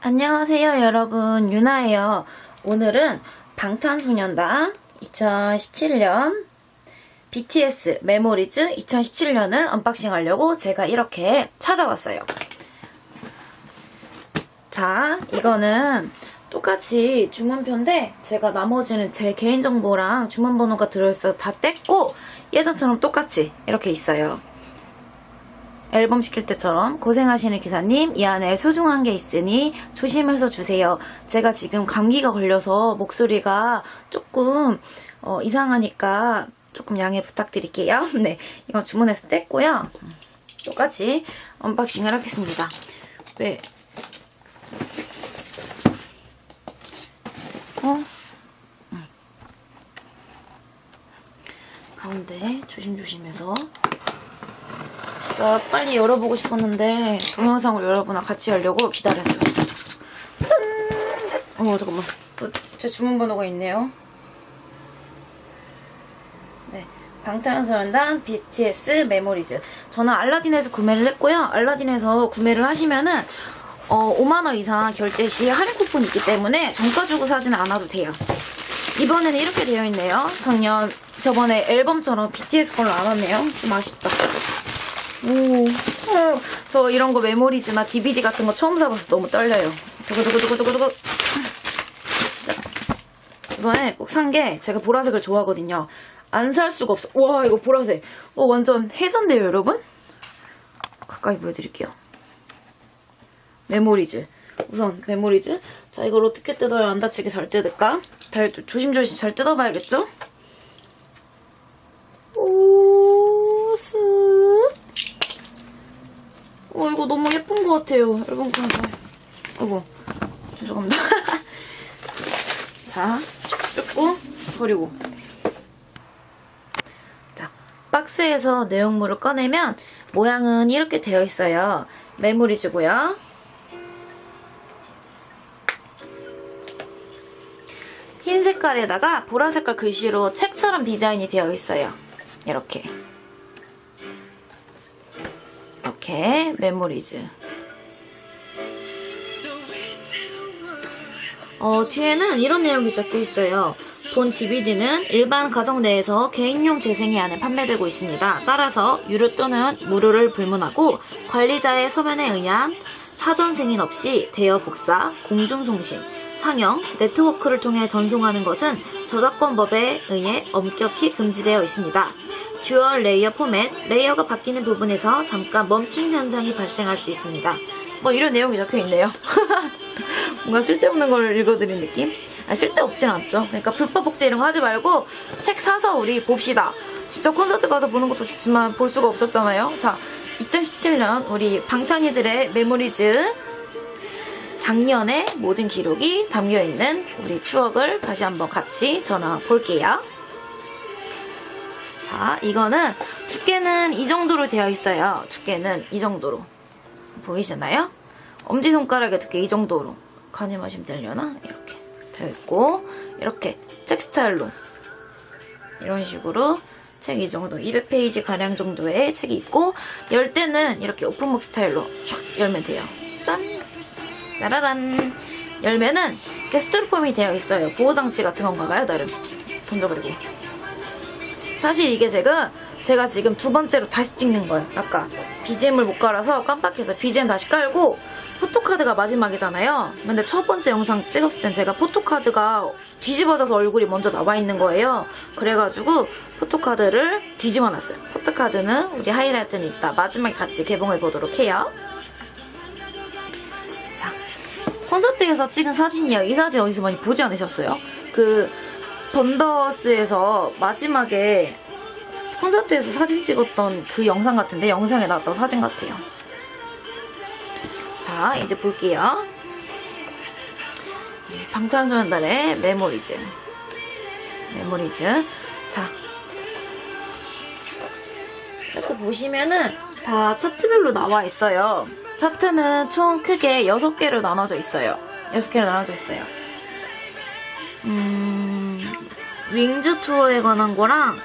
안녕하세요, 여러분. 유나예요. 오늘은 방탄소년단 2017년 BTS 메모리즈 2017년을 언박싱 하려고 제가 이렇게 찾아왔어요. 자, 이거는 똑같이 주문표인데 제가 나머지는 제 개인정보랑 주문번호가 들어있어서 다 뗐고 예전처럼 똑같이 이렇게 있어요. 앨범 시킬 때처럼 고생하시는 기사님 이 안에 소중한 게 있으니 조심해서 주세요. 제가 지금 감기가 걸려서 목소리가 조금 어, 이상하니까 조금 양해 부탁드릴게요. 네, 이건 주문해서 뗐고요. 똑같이 언박싱을 하겠습니다. 왜? 어? 응. 가운데 조심조심해서 진짜 빨리 열어보고 싶었는데 동영상을 여러분랑 같이 하려고 기다렸어요. 짠! 어 잠깐만. 또제 주문번호가 있네요. 네. 방탄소년단 BTS 메모리즈. 저는 알라딘에서 구매를 했고요. 알라딘에서 구매를 하시면은 어, 5만원 이상 결제 시 할인 쿠폰이 있기 때문에 정가 주고 사지는 않아도 돼요. 이번에는 이렇게 되어 있네요. 작년 저번에 앨범처럼 BTS 걸로 안 왔네요. 좀 아쉽다. 오, 어, 저 이런 거 메모리즈나 DVD 같은 거 처음 사봐서 너무 떨려요. 두구두구두구두구두구. 자, 이번에 꼭 산 게 제가 보라색을 좋아하거든요. 안 살 수가 없어. 와, 이거 보라색. 어, 완전 해전데요, 여러분? 가까이 보여드릴게요. 메모리즈. 우선 메모리즈. 자, 이걸 어떻게 뜯어야 안 다치게 잘 뜯을까? 잘, 조심조심 잘 뜯어봐야겠죠? 오, 쓱. 어, 이거 너무 예쁜 것 같아요. 여러분, 봐. 아이고, 죄송합니다. 자, 뜯고, 버리고. 자, 박스에서 내용물을 꺼내면 모양은 이렇게 되어 있어요. 메모리즈고요. 흰 색깔에다가 보라 색깔 글씨로 책처럼 디자인이 되어 있어요. 이렇게. 이렇게 메모리즈. 어, 뒤에는 이런 내용이 적혀 있어요. 본 DVD는 일반 가정 내에서 개인용 재생이 안에 판매되고 있습니다. 따라서 유료 또는 무료를 불문하고 관리자의 서면에 의한 사전 승인 없이 대여 복사, 공중 송신, 상영, 네트워크를 통해 전송하는 것은 저작권법에 의해 엄격히 금지되어 있습니다. 듀얼 레이어 포맷, 레이어가 바뀌는 부분에서 잠깐 멈춤 현상이 발생할 수 있습니다. 뭐 이런 내용이 적혀 있네요. 뭔가 쓸데없는 걸 읽어드린 느낌? 아, 쓸데없진 않죠. 그러니까 불법 복제 이런 거 하지 말고 책 사서 우리 봅시다. 직접 콘서트 가서 보는 것도 좋지만 볼 수가 없었잖아요. 자, 2017년 우리 방탄이들의 메모리즈 작년의 모든 기록이 담겨 있는 우리 추억을 다시 한번 같이 전화 볼게요. 자, 이거는 두께는 이 정도로 되어 있어요. 두께는 이 정도로. 보이시나요? 엄지손가락의 두께 이 정도로. 가늠하시면 되려나? 이렇게 되어 있고, 이렇게 책 스타일로. 이런 식으로 책 이 정도, 200페이지 가량 정도의 책이 있고, 열 때는 이렇게 오픈북 스타일로 촥 열면 돼요. 짠! 짜라란! 열면은 이렇게 스티로폼이 되어 있어요. 보호장치 같은 건가 봐요, 나름. 던져버리고. 사실 이게 제가 제가 지금 두 번째로 다시 찍는 거예요. 아까 BGM을 못 깔아서 깜빡해서 BGM 다시 깔고 포토카드가 마지막이잖아요. 근데 첫 번째 영상 찍었을 땐 제가 포토카드가 뒤집어져서 얼굴이 먼저 나와 있는 거예요. 그래가지고 포토카드를 뒤집어 놨어요. 포토카드는 우리 하이라이트는 이따 마지막에 같이 개봉해 보도록 해요. 콘서트에서 찍은 사진이에요. 이 사진 어디서 많이 보지 않으셨어요? 그 번더스에서 마지막에 콘서트에서 사진 찍었던 그 영상 같은데 영상에 나왔던 사진 같아요. 자, 이제 볼게요. 방탄소년단의 메모리즈. 메모리즈. 자. 이렇게 보시면은 다 차트별로 나와 있어요. 차트는 총 크게 6개로 나눠져 있어요. 6개로 나눠져 있어요. 음, 윙즈 투어에 관한 거랑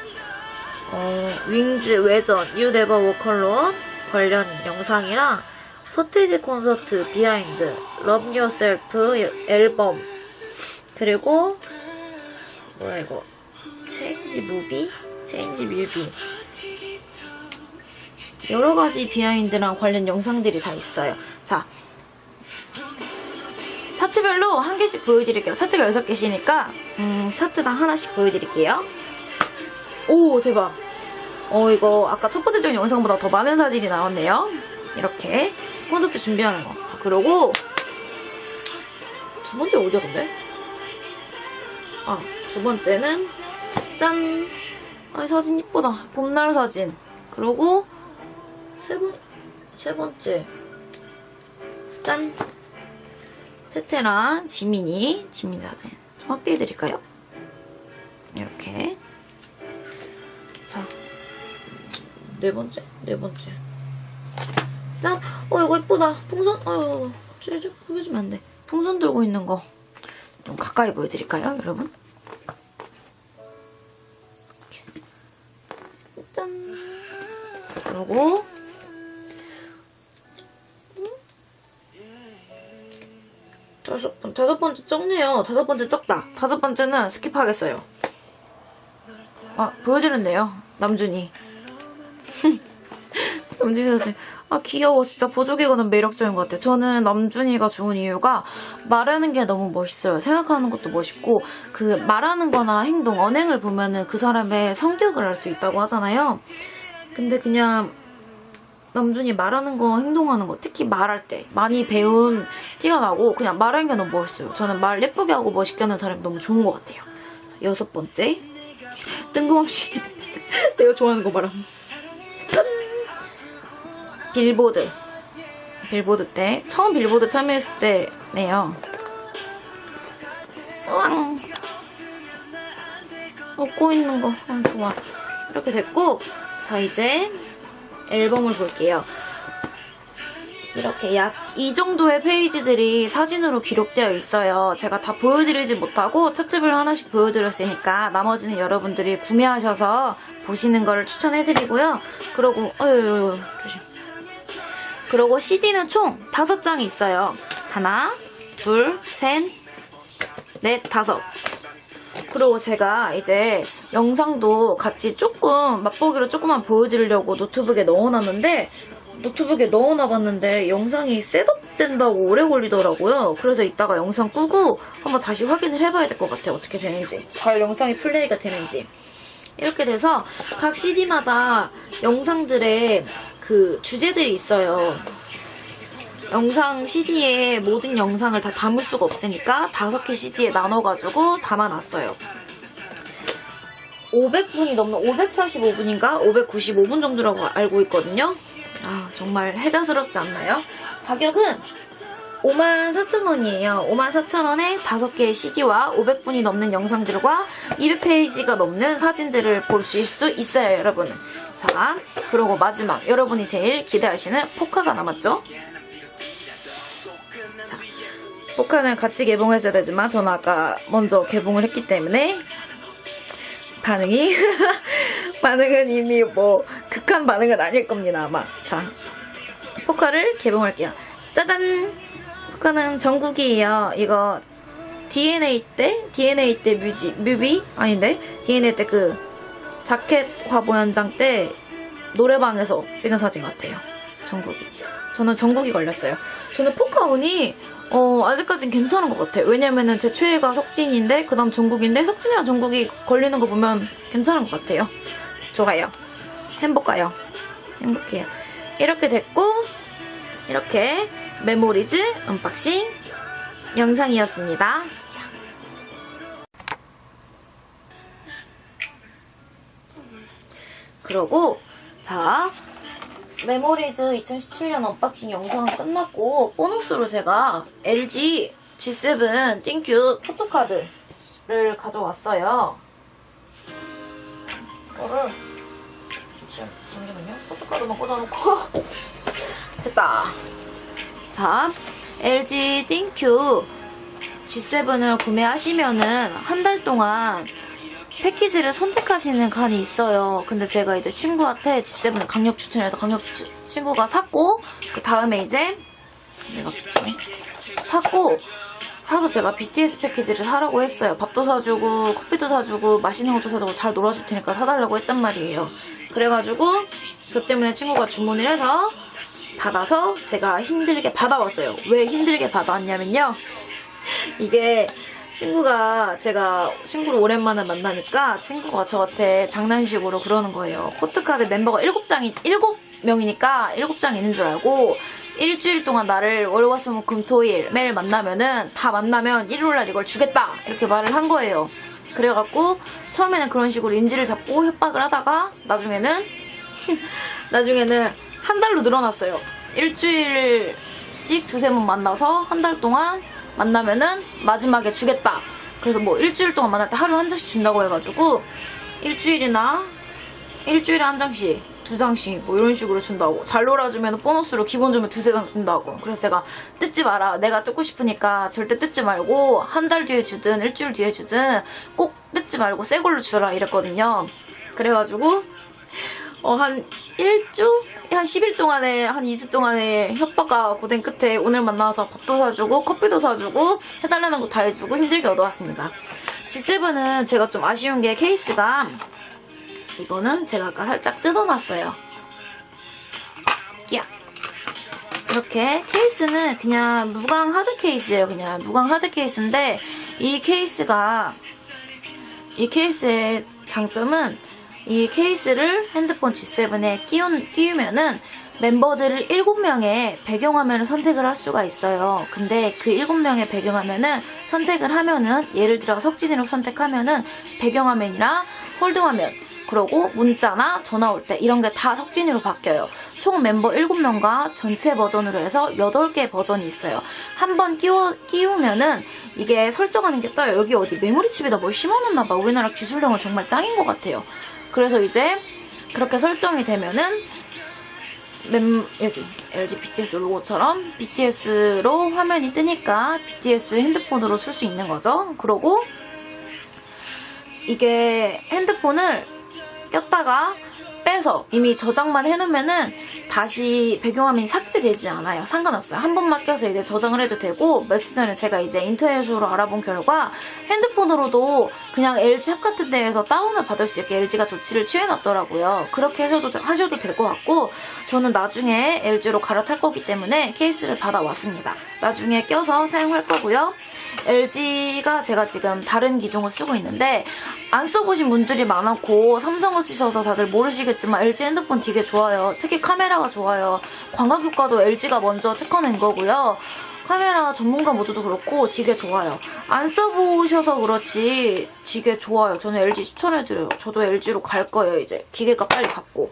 어, 윙즈 외전 Never Walk Alone 관련 영상이랑 서태지 콘서트 비하인드 러브 유어셀프 앨범 그리고 뭐야 이거 체인지 무비 체인지 뮤비 여러 가지 비하인드랑 관련 영상들이 다 있어요. 자, 차트별로 한 개씩 보여드릴게요. 차트가 여섯 개시니까 음, 차트당 하나씩 보여드릴게요. 오 대박. 어 이거 아까 첫 번째 적 영상보다 더 많은 사진이 나왔네요. 이렇게 콘서트 준비하는 거. 자 그리고 두 번째 어디야 근데? 아두 번째는 짠. 아 사진 이쁘다. 봄날 사진. 그리고 세 번, 세 번째. 짠. 테테랑 지민이, 지민이 사진. 좀 확대해드릴까요? 이렇게. 자. 네 번째, 네 번째. 짠! 어, 이거 예쁘다. 풍선, 어, 쭈쭈, 보여주면 안 돼. 풍선 들고 있는 거. 좀 가까이 보여드릴까요, 여러분? 짠. 그리고, 다섯 번, 다섯 번째 적네요. 다섯 번째 적다. 다섯 번째는 스킵하겠어요. 아, 보여드렸네요. 남준이. 남준이 사실, 아, 귀여워. 진짜 보조개가 매력적인 것 같아요. 저는 남준이가 좋은 이유가 말하는 게 너무 멋있어요. 생각하는 것도 멋있고, 그 말하는 거나 행동, 언행을 보면은 그 사람의 성격을 알 수 있다고 하잖아요. 근데 그냥 남준이 말하는 거, 행동하는 거, 특히 말할 때 많이 배운 티가 나고 그냥 말하는 게 너무 멋있어요. 저는 말 예쁘게 하고 멋있게 하는 사람이 너무 좋은 것 같아요. 자, 여섯 번째. 뜬금없이 내가 좋아하는 거. 짠! 빌보드. 빌보드 때 처음 빌보드 참여했을 때네요. 으앙. 웃고 있는 거 아, 좋아. 이렇게 됐고 자 이제 앨범을 볼게요. 이렇게 약 이 정도의 페이지들이 사진으로 기록되어 있어요. 제가 다 보여드리지 못하고 차트별 하나씩 보여드렸으니까 나머지는 여러분들이 구매하셔서 보시는 거를 추천해드리고요. 그리고 어유 조심. 그리고 CD는 총 다섯 장이 있어요. 하나, 둘, 셋, 넷, 다섯. 그리고 제가 이제 영상도 같이 조금 맛보기로 조금만 보여드리려고 노트북에 넣어놨는데 노트북에 넣어놔봤는데 영상이 셋업된다고 오래 걸리더라고요. 그래서 이따가 영상 끄고 한번 다시 확인을 해봐야 될 것 같아요. 어떻게 되는지. 잘 영상이 플레이가 되는지. 이렇게 돼서 각 CD마다 영상들의 그 주제들이 있어요. 영상 CD에 모든 영상을 다 담을 수가 없으니까 다섯 개 CD에 나눠가지고 담아놨어요. 500분이 넘는 545분인가 595분 정도라고 알고 있거든요. 아 정말 해자스럽지 않나요? 가격은 54,000원이에요. 54,000원에 5개의 CD와 500분이 넘는 영상들과 200페이지가 넘는 사진들을 보실 수 있어요, 여러분. 자, 그리고 마지막 여러분이 제일 기대하시는 포카가 남았죠? 자, 포카는 같이 개봉했어야 되지만 저는 아까 먼저 개봉을 했기 때문에 반응이? 반응은 이미 뭐 극한 반응은 아닐 겁니다 아마. 자 포카를 개봉할게요. 짜잔! 포카는 전국이에요. 이거 DNA 때? DNA 때 뮤지 뮤비? 아닌데? DNA 때 그 자켓 화보 현장 때 노래방에서 찍은 사진 같아요. 전국이. 저는 전국이 걸렸어요. 저는 포카 운이 어, 아직까진 괜찮은 것 같아요. 왜냐면은 제 최애가 석진인데, 그 다음 정국인데, 석진이랑 정국이 걸리는 거 보면 괜찮은 것 같아요. 좋아요. 행복해요. 행복해요. 이렇게 됐고, 이렇게 메모리즈 언박싱 영상이었습니다. 자. 그러고, 자, 메모리즈 2017년 언박싱 영상은 끝났고 보너스로 제가 LG G7 띵큐 포토카드를 가져왔어요. 이거를 잠- 잠시만요. 포토카드만 꽂아놓고 됐다. 자, LG 띵큐 G7을 구매하시면은 한 달 동안 패키지를 선택하시는 간이 있어요. 근데 제가 이제 친구한테 G7을 강력 추천해서 강력 추- 친구가 샀고 그 다음에 이제 내가 비치 사고 사서 제가 BTS 패키지를 사라고 했어요. 밥도 사주고 커피도 사주고 맛있는 것도 사주고 잘 놀아줄 테니까 사달라고 했단 말이에요. 그래가지고 저 때문에 친구가 주문을 해서 받아서 제가 힘들게 받아왔어요. 왜 힘들게 받아왔냐면요. 이게 친구가 제가 친구를 오랜만에 만나니까 친구가 저한테 장난식으로 그러는 거예요. 코트카드 멤버가 7장이 7명이니까 7장 있는 줄 알고 일주일 동안 나를 월화수목 금토일 매일 만나면은 다 만나면 일요일날 이걸 주겠다 이렇게 말을 한 거예요. 그래갖고 처음에는 그런 식으로 인지를 잡고 협박을 하다가 나중에는 나중에는 한 달로 늘어났어요. 일주일씩 두세 번 만나서 한 달 동안 만나면은 마지막에 주겠다. 그래서 뭐 일주일 동안 만날 때 하루 한 장씩 준다고 해가지고 일주일이나 일주일에 한 장씩 두 장씩 뭐 이런 식으로 준다고 잘 놀아주면 보너스로 기본 주면 두세 장 준다고 그래서 제가 뜯지 마라 내가 뜯고 싶으니까 절대 뜯지 말고 한 달 뒤에 주든 일주일 뒤에 주든 꼭 뜯지 말고 새 걸로 주라 이랬거든요 그래가지고 어, 한 1주? 한 10일 동안에, 한 2주 동안에 협박과 고생 끝에 오늘 만나서 밥도 사주고, 커피도 사주고, 해달라는 거 다 해주고 힘들게 얻어왔습니다. G7은 제가 좀 아쉬운 게 케이스가, 이거는 제가 아까 살짝 뜯어놨어요. 야 이렇게 케이스는 그냥 무광 하드 케이스예요. 그냥 무광 하드 케이스인데, 이 케이스가, 이 케이스의 장점은 이 케이스를 핸드폰 G7에 끼우, 끼우면은 멤버들을 7명의 배경화면을 선택을 할 수가 있어요. 근데 그 7명의 배경화면을 선택을 하면은 예를 들어 석진이로 선택하면은 배경화면이랑 홀드화면 그리고 문자나 전화 올 때 이런 게 다 석진이로 바뀌어요. 총 멤버 7명과 전체 버전으로 해서 8개 버전이 있어요. 한 번 끼우면은 이게 설정하는 게 떠요. 여기 어디 메모리 칩에다 뭘 심어놨나봐. 우리나라 기술력은 정말 짱인 것 같아요. 그래서 이제 그렇게 설정이 되면은 멤, 여기 LG BTS 로고처럼 BTS로 화면이 뜨니까 BTS 핸드폰으로 쓸 수 있는 거죠. 그러고 이게 핸드폰을 꼈다가 빼서 이미 저장만 해놓으면은 다시 배경화면이 삭제되지 않아요. 상관없어요. 한 번만 껴서 이제 저장을 해도 되고 며칠 전에 제가 이제 인터넷으로 알아본 결과 핸드폰으로도 그냥 LG 샵 같은 데에서 다운을 받을 수 있게 LG가 조치를 취해놨더라고요. 그렇게 하셔도, 하셔도 될 것 같고 저는 나중에 LG로 갈아탈 거기 때문에 케이스를 받아왔습니다. 나중에 껴서 사용할 거고요. LG가 제가 지금 다른 기종을 쓰고 있는데 안 써보신 분들이 많았고 삼성을 쓰셔서 다들 모르시겠지만 LG 핸드폰 되게 좋아요. 특히 카메라가 좋아요. 광각 효과도 LG가 먼저 특허낸 거고요. 카메라 전문가 모두도 그렇고 되게 좋아요. 안 써보셔서 그렇지 되게 좋아요. 저는 LG 추천해드려요. 저도 LG로 갈 거예요 이제. 기계가 빨리 갖고.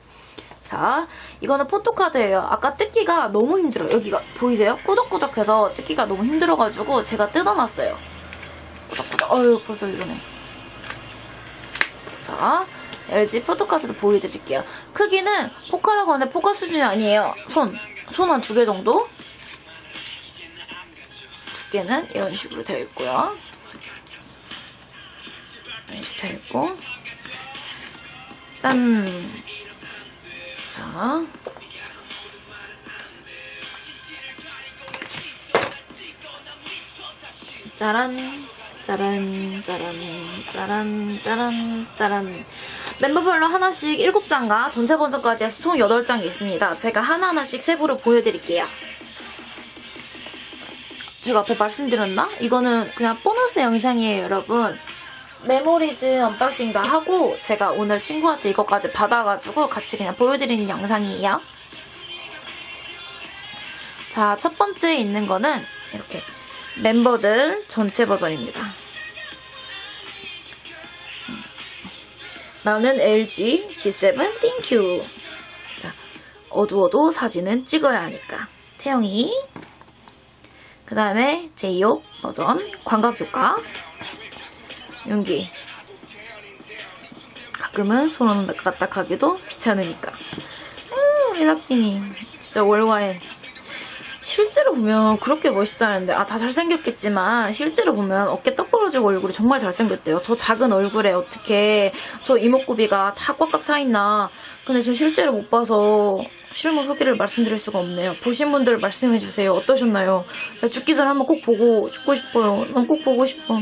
자, 이거는 포토카드예요. 아까 뜯기가 너무 힘들어요. 여기가 보이세요? 꾸덕꾸덕해서 뜯기가 너무 힘들어가지고 제가 뜯어놨어요. 꾸덕꾸덕. 어휴, 벌써 이러네. 자, LG 포토카드도 보여드릴게요. 크기는 포카라고 하는데 포카 수준이 아니에요. 손. 손 한 두 개 정도? 두께는 이런 식으로 되어 있고요. 이렇게 되어 있고. 짠! 자. 짜란, 짜란, 짜란, 짜란, 짜란, 짜란. 멤버별로 하나씩 7장과 전체 버전까지 해서 총 8장이 있습니다. 제가 하나하나씩 세부로 보여드릴게요. 제가 앞에 말씀드렸나? 이거는 그냥 보너스 영상이에요, 여러분. 메모리즈 언박싱도 하고 제가 오늘 친구한테 이거까지 받아가지고 같이 그냥 보여드리는 영상이에요. 자, 첫 번째 있는 거는 이렇게 멤버들 전체 버전입니다. 나는 LG G7 땡큐. 자, 어두워도 사진은 찍어야 하니까. 태영이. 그 다음에 제이홉 버전 광각 효과. 윤기. 가끔은 손 가기도 귀찮으니까. 음, 이낙진이 진짜 월화엔. 실제로 보면 그렇게 멋있다는데 아 다 잘생겼겠지만 실제로 보면 어깨 떡 벌어지고 얼굴이 정말 잘생겼대요. 저 작은 얼굴에 어떻게 저 이목구비가 다 꽉꽉 차 있나. 근데 저 실제로 못 봐서 실물 후기를 말씀드릴 수가 없네요. 보신 분들 말씀해주세요. 어떠셨나요? 나 죽기 전에 한번 꼭 보고 죽고 싶어요. 난 꼭 보고 싶어.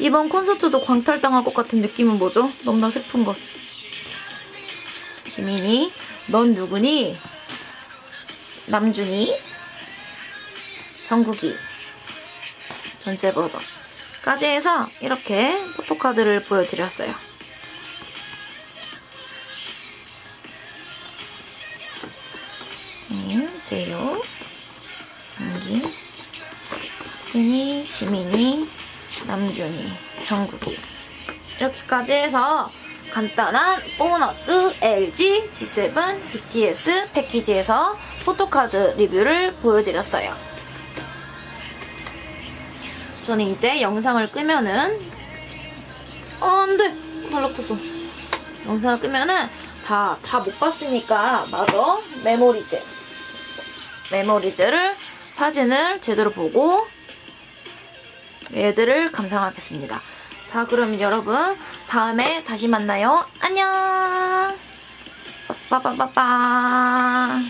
이번 콘서트도 광탈당할 것 같은 느낌은 뭐죠? 너무나 슬픈 것. 지민이, 넌 누구니? 남준이, 정국이, 전체 버전까지 해서 이렇게 포토카드를 보여드렸어요. 네, 제요, 연기, 진이, 지민이, 남준이, 정국이 이렇게까지 해서 간단한 보너스 LG G7 BTS 패키지에서 포토카드 리뷰를 보여드렸어요. 저는 이제 영상을 끄면은 어, 안 돼! 달라붙었어. 영상을 끄면은 다, 다 못 봤으니까 마저 메모리즈. 메모리즈를 사진을 제대로 보고 얘들을 감상하겠습니다. 자, 그럼 여러분 다음에 다시 만나요. 안녕. 빠빠빠빠.